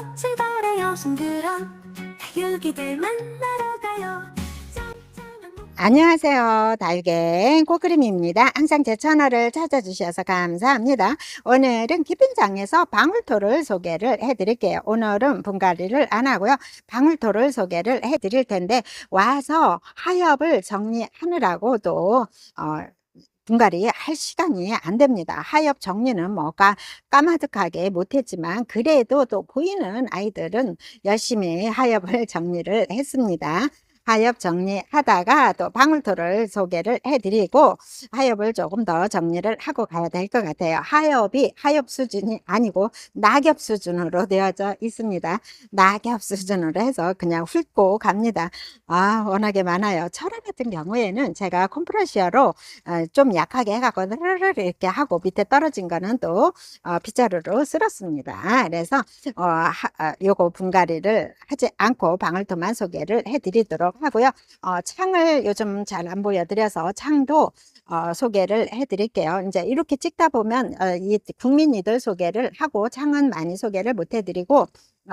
멋진 달의 여성들아 다육이들 만나러 가요 안녕하세요. 달갱 꽃그림입니다. 항상 제 채널을 찾아주셔서 감사합니다. 오늘은 키핑장에서 방울토를 소개를 해드릴게요. 오늘은 분갈이를 안 하고요. 방울토를 소개를 해드릴 텐데 와서 하엽을 정리하느라고 또 어, 분갈이 할 시간이 안 됩니다. 하엽 정리는 뭐 까, 까마득하게 못했지만 그래도 또 보이는 아이들은 열심히 하엽을 정리를 했습니다. 하엽 정리하다가 또 방울토를 소개를 해드리고 하엽을 조금 더 정리를 하고 가야 될 것 같아요. 하엽이 하엽 수준이 아니고 낙엽 수준으로 되어져 있습니다. 낙엽 수준으로 해서 그냥 훑고 갑니다. 아 워낙에 많아요. 철화 같은 경우에는 제가 컴프레셔로 어, 좀 약하게 해갖고 르르르 이렇게 하고 밑에 떨어진 거는 또 어, 빗자루로 쓸었습니다. 그래서 어, 하, 아, 요거 분갈이를 하지 않고 방울토만 소개를 해드리도록 하고요. 어, 창을 요즘 잘 안 보여드려서 창도 어, 소개를 해드릴게요. 이제 이렇게 찍다 보면 어, 이 국민이들 소개를 하고 창은 많이 소개를 못 해드리고 어,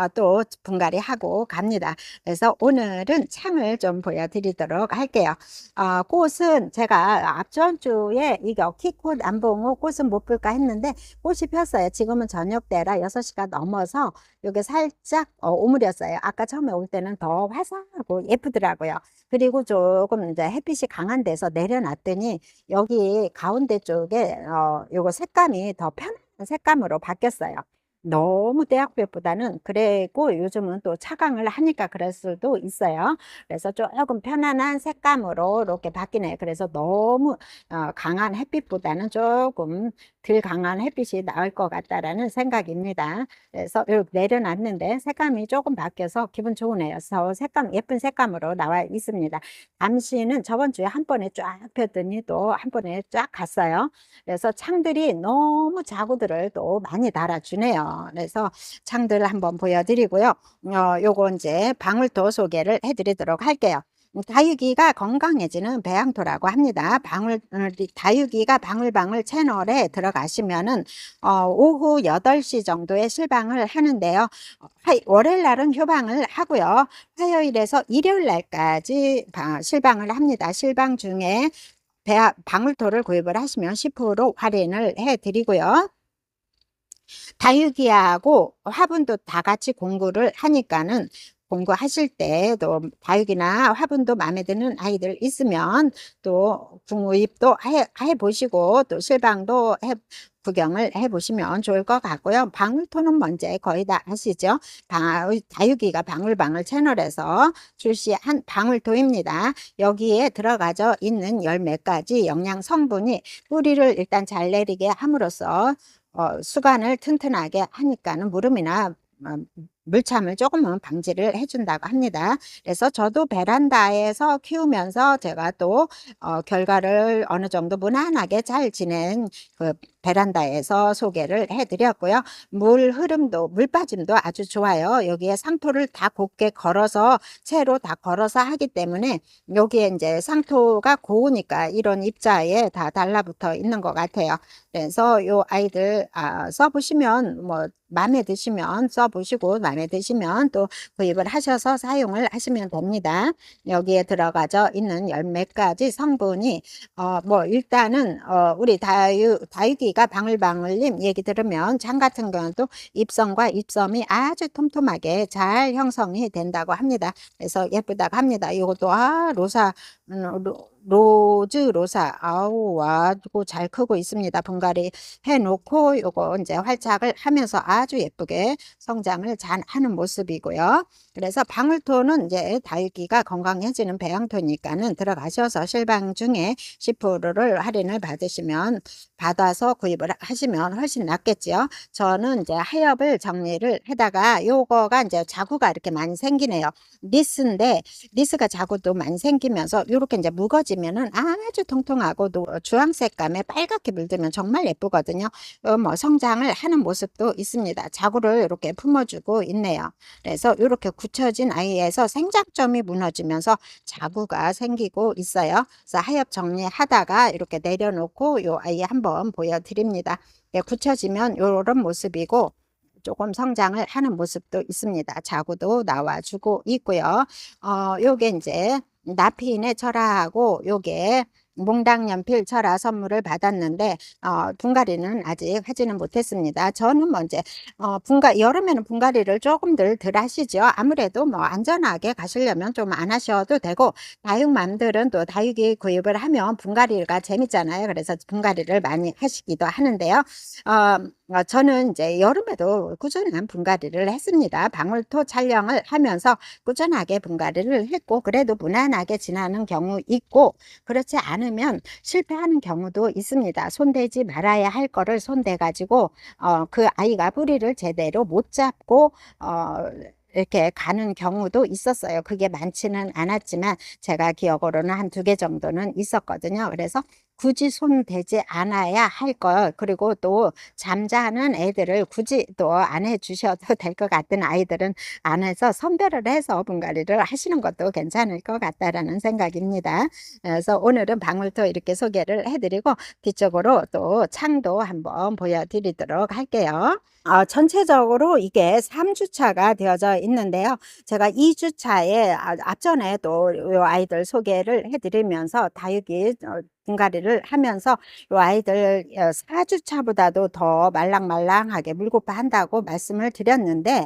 또 분갈이 하고 갑니다. 그래서 오늘은 창을 좀 보여드리도록 할게요. 어, 꽃은 제가 앞전 주에 이거 키꽃 안봉호 꽃은 못 볼까 했는데 꽃이 폈어요. 지금은 저녁 때라 6시가 넘어서 이게 살짝 어, 오므렸어요. 아까 처음에 올 때는 더 화사하고 예쁘더라고요. 그리고 조금 이제 햇빛이 강한 데서 내려놨더니 여기 가운데 쪽에 어, 요거 색감이 더 편한 색감으로 바뀌었어요. 너무 대학볕보다는 그래고 요즘은 또 차광을 하니까 그럴 수도 있어요. 그래서 조금 편안한 색감으로 이렇게 바뀌네요. 그래서 너무 어, 강한 햇빛보다는 조금 덜 강한 햇빛이 나을 것 같다라는 생각입니다. 그래서 이렇게 내려놨는데 색감이 조금 바뀌어서 기분 좋으네요. 그래서 색감 예쁜 색감으로 나와 있습니다. 잠시는 저번 주에 한 번에 쫙 폈더니 또 한 번에 쫙 갔어요. 그래서 창들이 너무 자구들을 또 많이 달아주네요. 그래서 창들을 한번 보여드리고요. 어, 요거 이제 방울토 소개를 해드리도록 할게요. 음, 다육이가 건강해지는 배양토라고 합니다. 방울, 어, 다육이가 방울방울 채널에 들어가시면은, 어, 오후 8시 정도에 실방을 하는데요. 어, 화- 월요일 날은 휴방을 하고요. 화요일에서 일요일 날까지 바- 실방을 합니다. 실방 중에 배, 방울토를 구입을 하시면 10% 할인을 해 드리고요. 다육이하고 화분도 다 같이 공구를 하니까는 공부하실 때도 다육이나 화분도 마음에 드는 아이들 있으면 또 구입도 해, 해 보시고 또 실방도 해, 구경을 해 보시면 좋을 것 같고요. 방울토는 먼저 거의 다 아시죠? 방, 다육이가 방울방울 채널에서 출시한 방울토입니다. 여기에 들어가져 있는 열몇 가지 영양 성분이 뿌리를 일단 잘 내리게 함으로써 어, 수관을 튼튼하게 하니까는 무름이나 어, 물참을 조금은 방지를 해준다고 합니다. 그래서 저도 베란다에서 키우면서 제가 또 어, 결과를 어느 정도 무난하게 잘 지낸 그 베란다에서 소개를 해드렸고요. 물 흐름도 물 빠짐도 아주 좋아요. 여기에 상토를 다 곱게 걸어서 채로 다 걸어서 하기 때문에 여기에 이제 상토가 고우니까 이런 입자에 다 달라붙어 있는 것 같아요. 그래서 요 아이들 아, 써보시면 뭐 마음에 드시면 써보시고 마음에 드시면 또 구입을 하셔서 사용을 하시면 됩니다. 여기에 들어가져 있는 열몇 가지 성분이 어 뭐 일단은 어 우리 다유 다육이 가 방울방울님 얘기 들으면 장 같은 경우도 입성과 입섬이 아주 톰톰하게 잘 형성이 된다고 합니다. 그래서 예쁘다고 합니다. 이것도 아 로사 음, 로, 로즈 로사 아우 아주 잘 크고 있습니다. 분갈이 해놓고 요거 이제 활착을 하면서 아주 예쁘게 성장을 잘 하는 모습이고요. 그래서 방울토는 이제 다육이가 건강해지는 배양토니까는 들어가셔서 실방 중에 10%를 할인을 받으시면 받아서 구입을 하시면 훨씬 낫겠지요. 저는 이제 하엽을 정리를 하다가 요거가 이제 자구가 이렇게 많이 생기네요. 니스인데 니스가 자구도 많이 생기면서 이렇게 이제 묵어지 면은 아주 통통하고 노- 주황색감에 빨갛게 물들면 정말 예쁘거든요. 어, 뭐 성장을 하는 모습도 있습니다. 자구를 이렇게 품어주고 있네요. 그래서 이렇게 굳혀진 아이에서 생장점이 무너지면서 자구가 생기고 있어요. 그래서 하엽 정리하다가 이렇게 내려놓고 요 아이 한번 보여드립니다. 예, 굳혀지면 이런 모습이고 조금 성장을 하는 모습도 있습니다. 자구도 나와주고 있고요. 어, 요게 이제 나피인의 철화하고 요게 몽당 연필 철화 선물을 받았는데 어, 분갈이는 아직 하지는 못했습니다. 저는 뭐 이제 어, 분가 여름에는 분갈이를 조금들 덜 하시죠. 아무래도 뭐 안전하게 가시려면 좀 안 하셔도 되고 다육맘들은 또 다육이 구입을 하면 분갈이가 재밌잖아요. 그래서 분갈이를 많이 하시기도 하는데요. 어, 어, 저는 이제 여름에도 꾸준한 분갈이를 했습니다. 방울토 촬영을 하면서 꾸준하게 분갈이를 했고 그래도 무난하게 지나는 경우 있고 그렇지 않으면 실패하는 경우도 있습니다. 손대지 말아야 할 거를 손대 가지고 어, 그 아이가 뿌리를 제대로 못 잡고 어, 이렇게 가는 경우도 있었어요. 그게 많지는 않았지만 제가 기억으로는 한 두 개 정도는 있었거든요. 그래서 굳이 손 대지 않아야 할 걸, 그리고 또 잠자는 애들을 굳이 또 안 해주셔도 될 것 같은 아이들은 안 해서 선별을 해서 분갈이를 하시는 것도 괜찮을 것 같다라는 생각입니다. 그래서 오늘은 방울토 이렇게 소개를 해드리고 뒤쪽으로 또 창도 한번 보여드리도록 할게요. 어, 전체적으로 이게 3주차가 되어져 있는데요. 제가 2주차에 앞전에 또요 아이들 소개를 해드리면서 다육이 어, 분갈이를 하면서 요 아이들 4주 차보다도 더 말랑말랑하게 물고파 한다고 말씀을 드렸는데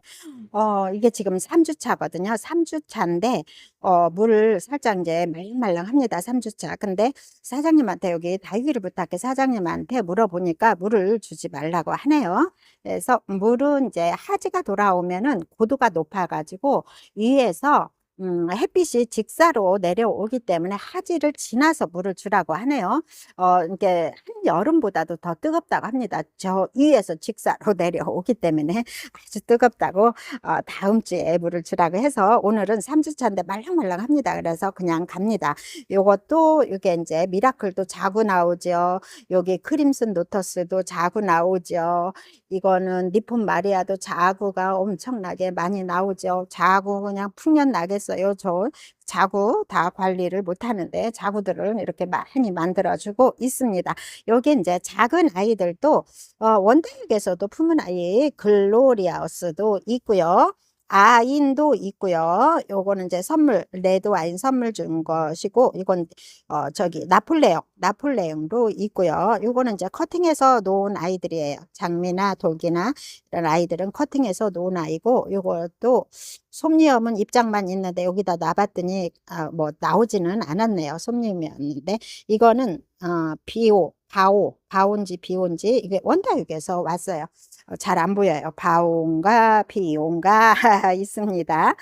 어, 이게 지금 3주 차거든요. 3주 차인데 어, 물을 살짝 이제 말랑말랑합니다. 3주 차. 근데 사장님한테 여기 다육이를 부탁해 사장님한테 물어보니까 물을 주지 말라고 하네요. 그래서 물은 이제 하지가 돌아오면은 고도가 높아 가지고 위에서 음, 햇빛이 직사로 내려오기 때문에 하지를 지나서 물을 주라고 하네요. 어, 이게 한여름보다도 더 뜨겁다고 합니다. 저 위에서 직사로 내려오기 때문에 아주 뜨겁다고 어, 다음 주에 물을 주라고 해서 오늘은 3주차인데 말랑말랑합니다. 그래서 그냥 갑니다. 요것도 이게 이제 미라클도 자구 나오죠. 여기 크림슨 노터스도 자구 나오죠. 이거는 니폰 마리아도 자구가 엄청나게 많이 나오죠. 자구 그냥 풍년 나겠어 요. 저 자구 다 관리를 못 하는데 자구들을 이렇게 많이 만들어주고 있습니다. 여기 이제 작은 아이들도 어, 원다육에서도 품은 아이 글로리아우스도 있고요. 아인도 있고요. 요거는 이제 선물, 레드 와인 선물 준 것이고, 이건, 어, 저기, 나폴레옹, 나폴레옹도 있고요. 요거는 이제 커팅해서 놓은 아이들이에요. 장미나 돌기나 이런 아이들은 커팅해서 놓은 아이고, 요것도 솜니엄은 입장만 있는데 여기다 놔봤더니, 아, 뭐, 나오지는 않았네요. 솜니엄이었는데, 이거는, 어, 비오, 바오, 바온지 비온지, 이게 원다육에서 왔어요. 어, 잘안 보여요. 바온가 비온가 있습니다.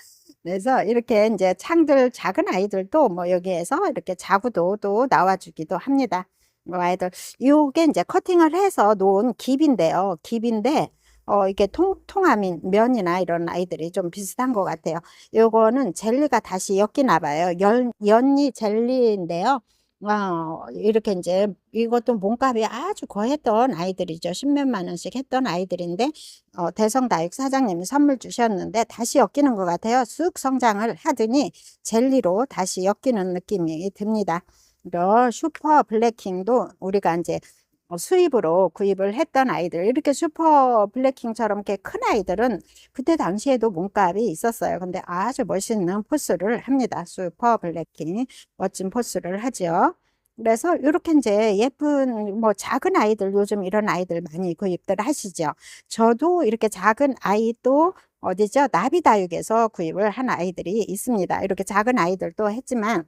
그래서 이렇게 이제 창들 작은 아이들도 뭐 여기에서 이렇게 자구도 또 나와주기도 합니다. 뭐 아이들 이게 이제 커팅을 해서 놓은 깁인데요. 깁인데 어 이게 통 통아민 면이나 이런 아이들이 좀 비슷한 것 같아요. 요거는 젤리가 다시 엮이나 봐요. 연 연이 젤리인데요. 어, 이렇게 이제 이것도 몸값이 아주 고했던 아이들이죠. 십몇만 원씩 했던 아이들인데 어, 대성다육 사장님이 선물 주셨는데 다시 엮이는 것 같아요. 쑥 성장을 하더니 젤리로 다시 엮이는 느낌이 듭니다. 이런 슈퍼 블랙킹도 우리가 이제 어, 수입으로 구입을 했던 아이들 이렇게 슈퍼 블랙킹처럼 이렇게 큰 아이들은 그때 당시에도 몸값이 있었어요. 근데 아주 멋있는 포스를 합니다. 슈퍼 블랙킹 멋진 포스를 하죠. 그래서 이렇게 이제 예쁜 뭐 작은 아이들 요즘 이런 아이들 많이 구입들 하시죠. 저도 이렇게 작은 아이도 어디죠? 나비다육에서 구입을 한 아이들이 있습니다. 이렇게 작은 아이들도 했지만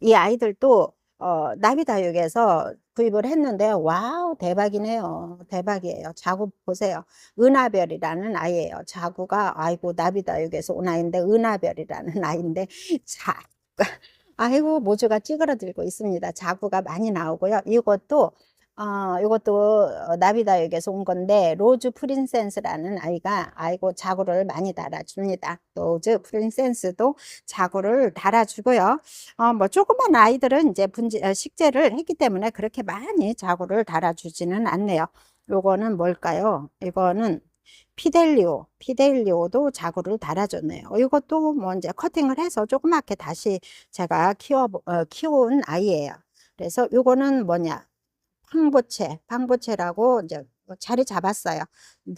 이 아이들도 어, 나비다육에서 구입을 했는데 와우 대박이네요. 대박이에요. 자구 보세요. 은하별이라는 아이예요. 자구가 아이고 나비다육에서 온 아이인데 은하별이라는 아이인데 자 아이고 모주가 찌그러들고 있습니다. 자구가 많이 나오고요. 이것도 어, 이것도 어, 나비다육에서 온 건데 로즈 프린센스라는 아이가 아이고 자구를 많이 달아줍니다. 로즈 프린센스도 자구를 달아주고요. 어, 뭐 조그만 아이들은 이제 분지, 어, 식재를 했기 때문에 그렇게 많이 자구를 달아주지는 않네요. 요거는 뭘까요? 이거는 피델리오, 피델리오도 자구를 달아줬네요. 이것도 뭐 이제 커팅을 해서 조그맣게 다시 제가 키워, 어, 키운 아이예요. 그래서 요거는 뭐냐? 방보채, 방보채라고 이제 자리 잡았어요.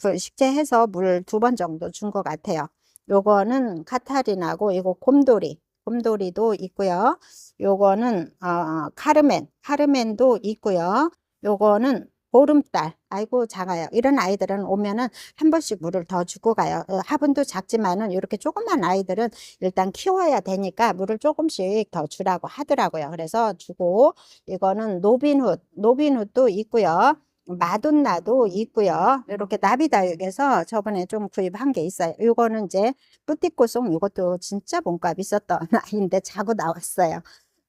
물 식재해서 물 두 번 정도 준 것 같아요. 요거는 카타리나고 이거 곰돌이 곰돌이도 있고요. 요거는 어, 카르멘 카르멘도 있고요. 요거는 보름달 아이고 작아요. 이런 아이들은 오면은 한 번씩 물을 더 주고 가요. 어, 화분도 작지만은 이렇게 조그만 아이들은 일단 키워야 되니까 물을 조금씩 더 주라고 하더라고요. 그래서 주고 이거는 노빈훗 노빈훗도 있고요. 마돈나도 있고요. 이렇게 나비다육에서 저번에 좀 구입한 게 있어요. 이거는 이제 뿌띠꼬송 이것도 진짜 몸값 있었던 아이인데 자고 나왔어요.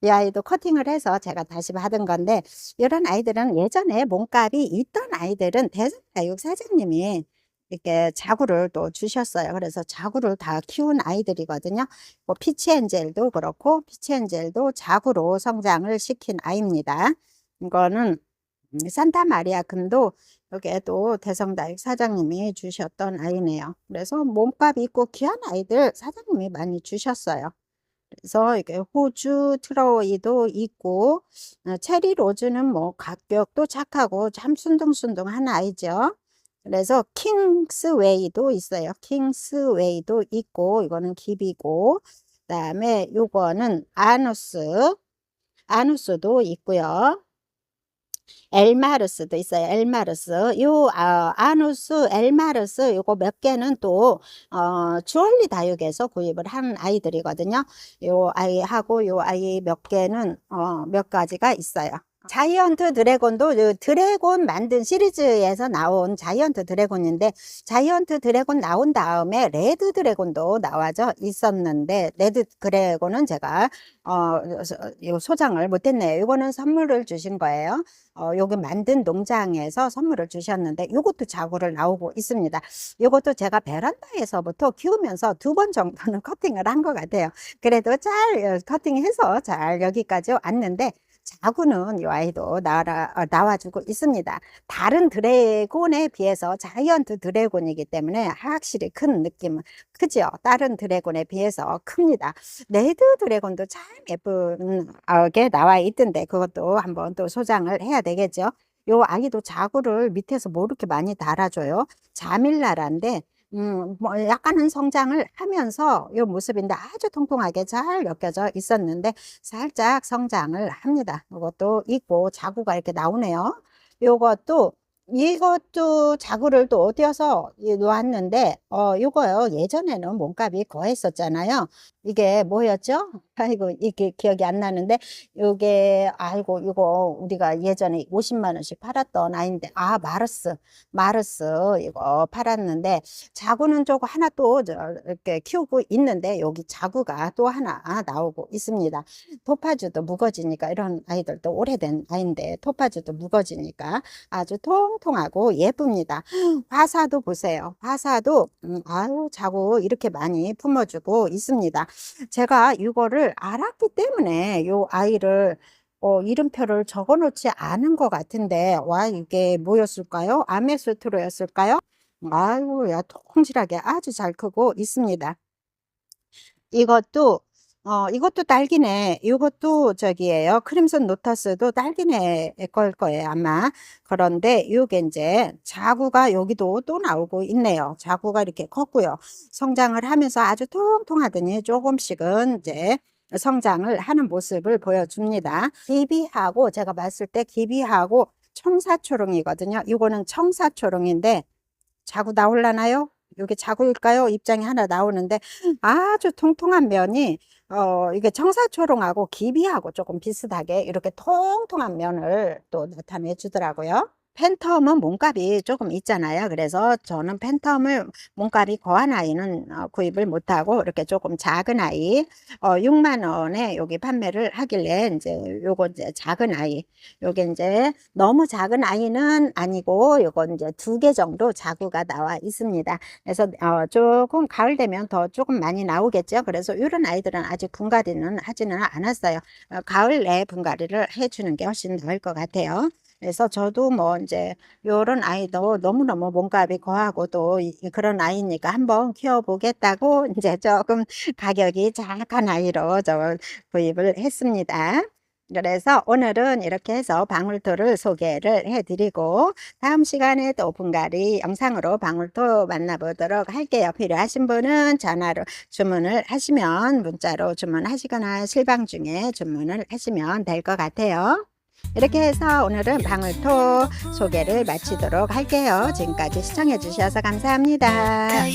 이 아이도 커팅을 해서 제가 다시 받은 건데 이런 아이들은 예전에 몸값이 있던 아이들은 대성다육 사장님이 이렇게 자구를 또 주셨어요. 그래서 자구를 다 키운 아이들이거든요. 뭐 피치엔젤도 그렇고 피치엔젤도 자구로 성장을 시킨 아이입니다. 이거는 음, 산타 마리아 금도 여기에도 대성다육 사장님이 주셨던 아이네요. 그래서 몸값 있고 귀한 아이들 사장님이 많이 주셨어요. 그래서 이게 호주 트로이도 있고 어, 체리 로즈는 뭐 가격도 착하고 참 순둥순둥한 아이죠. 그래서 킹스웨이도 있어요. 킹스웨이도 있고 이거는 기비고 그다음에 요거는 아누스 아누스도 있고요. 엘마르스도 있어요. 엘마르스. 요 아, 아누스, 엘마르스 요거 몇 개는 또 어, 주얼리 다육에서 구입을 한 아이들이거든요. 요 아이하고 요 아이 몇 개는 어, 몇 가지가 있어요. 자이언트 드래곤도 그 드래곤 만든 시리즈에서 나온 자이언트 드래곤인데 자이언트 드래곤 나온 다음에 레드 드래곤도 나와져 있었는데 레드 드래곤은 제가 어, 요 소장을 못했네요. 이거는 선물을 주신 거예요. 어, 여기 만든 농장에서 선물을 주셨는데 이것도 자구를 나오고 있습니다. 이것도 제가 베란다에서부터 키우면서 두 번 정도는 커팅을 한 것 같아요. 그래도 잘 어, 커팅해서 잘 여기까지 왔는데 자구는 이 아이도 나와, 어, 나와주고 있습니다. 다른 드래곤에 비해서 자이언트 드래곤이기 때문에 확실히 큰 느낌은 크죠. 다른 드래곤에 비해서 큽니다. 레드 드래곤도 참 예쁘게 나와 있던데 그것도 한번 또 소장을 해야 되겠죠. 요 아이도 자구를 밑에서 뭐 이렇게 많이 달아줘요. 자밀라라인데 음, 뭐 약간은 성장을 하면서 이 모습인데 아주 통통하게 잘 엮여져 있었는데 살짝 성장을 합니다. 이것도 있고 자구가 이렇게 나오네요. 이것도 이것도 자구를 또 어디어서 놓았는데 어 이거요 예전에는 몸값이 거했었잖아요 이게 뭐였죠 아이고 이게 기억이 안 나는데 요게 아이고 이거 우리가 예전에 50만 원씩 팔았던 아이인데 아 마르스 마르스 이거 팔았는데 자구는 조금 하나 또 저, 이렇게 키우고 있는데 여기 자구가 또 하나 나오고 있습니다 토파주도 무거지니까 이런 아이들도 오래된 아이인데 토파주도 무거지니까 아주 통통하고 예쁩니다. 화사도 보세요. 화사도 음, 아유 자고 이렇게 많이 품어주고 있습니다. 제가 이거를 알았기 때문에 요 아이를 어, 이름표를 적어 놓지 않은 것 같은데 와 이게 뭐였을까요? 아메스트로였을까요? 아유 야 통실하게 아주 잘 크고 있습니다. 이것도 어, 이것도 딸기네. 이것도 저기예요. 크림son 노타스도 딸기네 걸 거예요, 아마. 그런데 이게 이제 자구가 여기도 또 나오고 있네요. 자구가 이렇게 컸고요. 성장을 하면서 아주 통통하더니 조금씩은 이제 성장을 하는 모습을 보여줍니다. 기비하고 제가 봤을 때 기비하고 청사초롱이거든요. 이거는 청사초롱인데 자구 나올라나요? 이게 자구일까요? 입장이 하나 나오는데 아주 통통한 면이 어, 이게 청사초롱하고 기비하고 조금 비슷하게 이렇게 통통한 면을 또 나타내 주더라고요. 팬텀은 몸값이 조금 있잖아요. 그래서 저는 팬텀을 몸값이 거한 아이는 어, 구입을 못하고 이렇게 조금 작은 아이 어, 6만 원에 여기 판매를 하길래 이제 요거 이제 작은 아이 요게 이제 너무 작은 아이는 아니고 요거 이제 두 개 정도 자구가 나와 있습니다. 그래서 어, 조금 가을 되면 더 조금 많이 나오겠죠. 그래서 이런 아이들은 아직 분갈이는 하지는 않았어요. 어, 가을 내 분갈이를 해주는 게 훨씬 나을 것 같아요. 그래서 저도 뭐 이제 요런 아이도 너무너무 몸값이 거하고 또 이- 그런 아이니까 한번 키워보겠다고 이제 조금 가격이 작은 아이로 저 구입을 했습니다. 그래서 오늘은 이렇게 해서 방울토를 소개를 해드리고 다음 시간에 또 분갈이 영상으로 방울토 만나보도록 할게요. 필요하신 분은 전화로 주문을 하시면 문자로 주문하시거나 실방 중에 주문을 하시면 될 것 같아요. 이렇게 해서 오늘은 방울토 소개를 마치도록 할게요. 지금까지 시청해 주셔서 감사합니다.